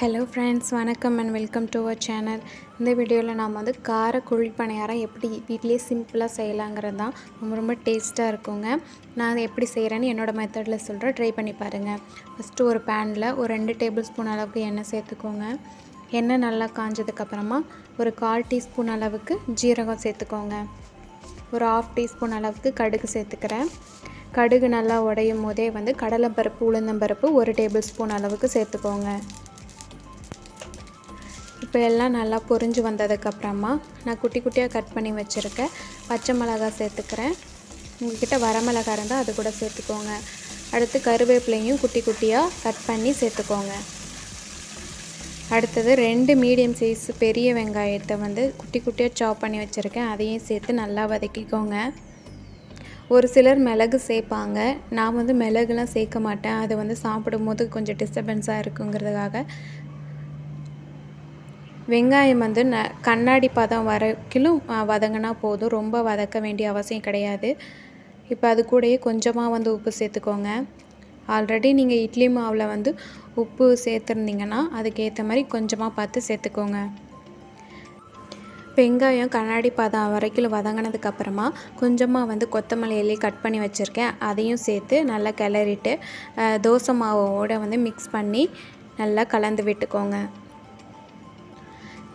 Hello friends வணக்கம் and welcome to our channel இந்த வீடியோவில் நாம் வந்து கார குழி பணியாரம் எப்படி வீட்டிலேயே சிம்பிளாக செய்யலாங்கிறது தான் ரொம்ப ரொம்ப டேஸ்ட்டாக இருக்குங்க. நான் அதை எப்படி செய்கிறேன்னு என்னோடய மெத்தடில் சொல்கிறேன் ட்ரை பண்ணி பாருங்கள் ஃபஸ்ட்டு ஒரு பேனில் ஒரு ரெண்டு டேபிள் ஸ்பூன் அளவுக்கு எண்ணெய் சேர்த்துக்கோங்க. எண்ணெய் நல்லா காஞ்சதுக்கப்புறமா ஒரு கால் டீஸ்பூன் அளவுக்கு ஜீரகம் சேர்த்துக்கோங்க. ஒரு ஆஃப் டீஸ்பூன் அளவுக்கு கடுகு சேர்த்துக்கிறேன். கடுகு நல்லா உடையும் போதே வந்து கடலைப்பருப்பு உளுந்தம்பருப்பு ஒரு டேபிள் ஸ்பூன் அளவுக்கு சேர்த்துக்கோங்க. இப்போ எல்லாம் நல்லா பொரிஞ்சு வந்ததுக்கப்புறமா நான் குட்டி குட்டியாக கட் பண்ணி வச்சுருக்கேன் பச்சை மிளகா சேர்த்துக்கிறேன். உங்கள்கிட்ட வரமிளகா இருந்தால் அது கூட சேர்த்துக்கோங்க. அடுத்து கருவேப்பிலையும் குட்டி குட்டியாக கட் பண்ணி சேர்த்துக்கோங்க. அடுத்தது ரெண்டு மீடியம் சைஸ் பெரிய வெங்காயத்தை வந்து குட்டி குட்டியாக சாப் பண்ணி வச்சுருக்கேன். அதையும் சேர்த்து நல்லா வதக்கிக்கோங்க. ஒரு சிலர் மிளகு சேர்ப்பாங்க. நான் வந்து மிளகுலாம் சேர்க்க மாட்டேன். அது வந்து சாப்பிடும்போது கொஞ்சம் டிஸ்டர்பன்ஸாக இருக்குங்கிறதுக்காக வெங்காயம் வந்து ந கண்ணாடி பதம் வரைக்கிலும் வதங்கினா போதும். ரொம்ப வதக்க வேண்டிய அவசியம் கிடையாது. இப்போ அது கூடயே கொஞ்சமாக வந்து உப்பு சேர்த்துக்கோங்க. ஆல்ரெடி நீங்கள் இட்லி மாவில் வந்து உப்பு சேர்த்துருந்தீங்கன்னா அதுக்கேற்ற மாதிரி கொஞ்சமாக பார்த்து சேர்த்துக்கோங்க. வெங்காயம் கண்ணாடி பாதம் வரைக்கும் வதங்கினதுக்கப்புறமா கொஞ்சமாக வந்து கொத்தமல்லி கட் பண்ணி வச்சுருக்கேன். அதையும் சேர்த்து நல்லா கிளறிட்டு தோசை மாவோடு வந்து மிக்ஸ் பண்ணி நல்லா கலந்து விட்டுக்கோங்க.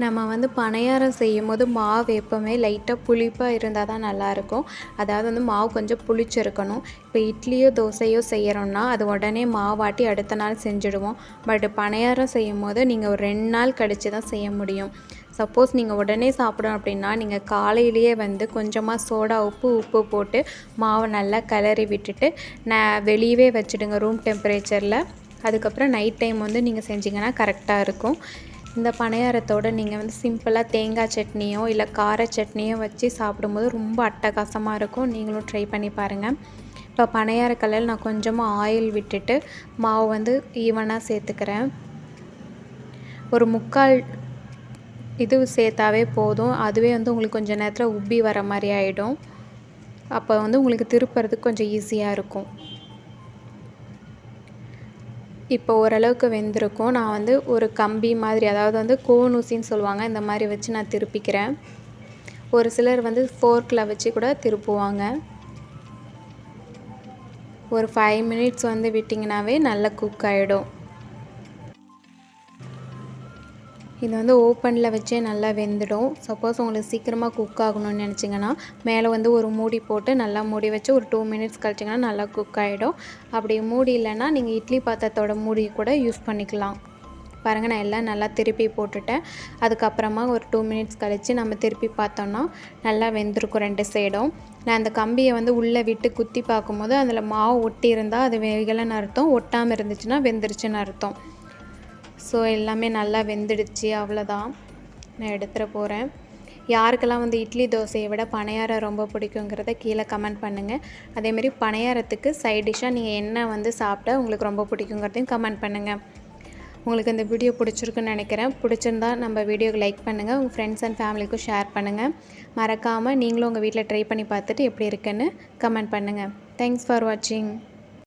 நம்ம வந்து பணியாரம் செய்யும் போது மாவு எப்போவுமே லைட்டாக புளிப்பாக இருந்தால் தான் நல்லாயிருக்கும். அதாவது வந்து மாவு கொஞ்சம் புளிச்சிருக்கணும். இப்போ இட்லியோ தோசையோ செய்கிறோன்னா அது உடனே மாவாட்டி அடுத்த நாள் செஞ்சுடுவோம். பட் பணியாரம் செய்யும் போது நீங்கள் ஒரு ரெண்டு நாள் கழித்து தான் செய்ய முடியும். சப்போஸ் நீங்கள் உடனே சாப்பிடணும் அப்படின்னா நீங்கள் காலையிலேயே வந்து கொஞ்சமாக சோடா உப்பு உப்பு போட்டு மாவை நல்லா கிளறி விட்டுட்டு நான் வெளியவே வச்சுடுங்க ரூம் டெம்பரேச்சரில் அதுக்கப்புறம் நைட் டைம் வந்து நீங்கள் செஞ்சிங்கன்னா கரெக்டாக இருக்கும். இந்த பணியாரத்தோடு நீங்கள் வந்து சிம்பிளாக தேங்காய் சட்னியோ இல்லை கார சட்னியோ வச்சு சாப்பிடும்போது ரொம்ப அட்டகாசமாக இருக்கும். நீங்களும் ட்ரை பண்ணி பாருங்கள் இப்போ பணியார கல்லில் நான் கொஞ்சமாக ஆயில் விட்டுட்டு மாவு வந்து ஈவனாக சேர்த்துக்கிறேன். ஒரு முக்கால் இது சேர்த்தாவே போதும். அதுவே வந்து உங்களுக்கு கொஞ்சம் நேரத்தில் உப்பி வர மாதிரி ஆகிடும் அப்போ வந்து உங்களுக்கு திருப்புறதுக்கு கொஞ்சம் ஈஸியாக இருக்கும். இப்போ ஓரளவுக்கு வெந்திருக்கும். நான் வந்து ஒரு கம்பி மாதிரி அதாவது வந்து கோன் ஊசின்னு சொல்லுவாங்க இந்த மாதிரி வச்சு நான் திருப்பிக்கிறேன். ஒரு சிலர் வந்து ஃபோர்க்கில் வச்சு கூட திருப்புவாங்க. ஒரு ஃபைவ் மினிட்ஸ் வந்து விட்டிங்கனாவே நல்லா குக் ஆகிடும் இது வந்து ஓப்பனில் வச்சே நல்லா வெந்துடும். சப்போஸ் உங்களுக்கு சீக்கிரமாக குக் ஆகணும்னு நினச்சிங்கன்னா மேலே வந்து ஒரு மூடி போட்டு நல்லா மூடி வச்சு ஒரு டூ மினிட்ஸ் கழிச்சிங்கன்னா நல்லா குக் ஆகிடும் அப்படி மூடி இல்லைன்னா நீங்கள் இட்லி பாத்திரத்தோட மூடி கூட யூஸ் பண்ணிக்கலாம். பாருங்கள் நான் எல்லாம் நல்லா திருப்பி போட்டுட்டேன். அதுக்கப்புறமா ஒரு டூ மினிட்ஸ் கழித்து நம்ம திருப்பி பார்த்தோன்னா நல்லா வெந்திருக்கும் ரெண்டு சைடும் நான் அந்த கம்பியை வந்து உள்ளே விட்டு குத்தி பார்க்கும்போது அதில் மாவு ஒட்டி இருந்தால் அது வேகலைன்னு அர்த்தம். ஒட்டாமல் இருந்துச்சுன்னா வெந்துருச்சுன்னு அர்த்தம். ஸோ எல்லாமே நல்லா வெந்துடுச்சு. அவ்வளோதான் நான் எடுத்துகிட்டு போகிறேன் யாருக்கெல்லாம் வந்து இட்லி தோசையை விட பணியாரம் ரொம்ப பிடிக்குங்கிறத கீழே கமெண்ட் பண்ணுங்கள் அதேமாரி பணியாரத்துக்கு சைட் டிஷ்ஷாக நீங்கள் என்ன வந்து சாப்பிட்டா உங்களுக்கு ரொம்ப பிடிக்குங்கிறதையும் கமெண்ட் பண்ணுங்கள் உங்களுக்கு இந்த வீடியோ பிடிச்சிருக்குன்னு நினைக்கிறேன். பிடிச்சிருந்தா நம்ம வீடியோக்கு லைக் பண்ணுங்கள் உங்கள் ஃப்ரெண்ட்ஸ் அண்ட் ஃபேமிலிக்கும் ஷேர் பண்ணுங்கள் மறக்காமல் நீங்களும் உங்கள் வீட்டில் ட்ரை பண்ணி பார்த்துட்டு எப்படி இருக்குன்னு கமெண்ட் பண்ணுங்கள் தேங்க்ஸ் ஃபார் வாட்சிங்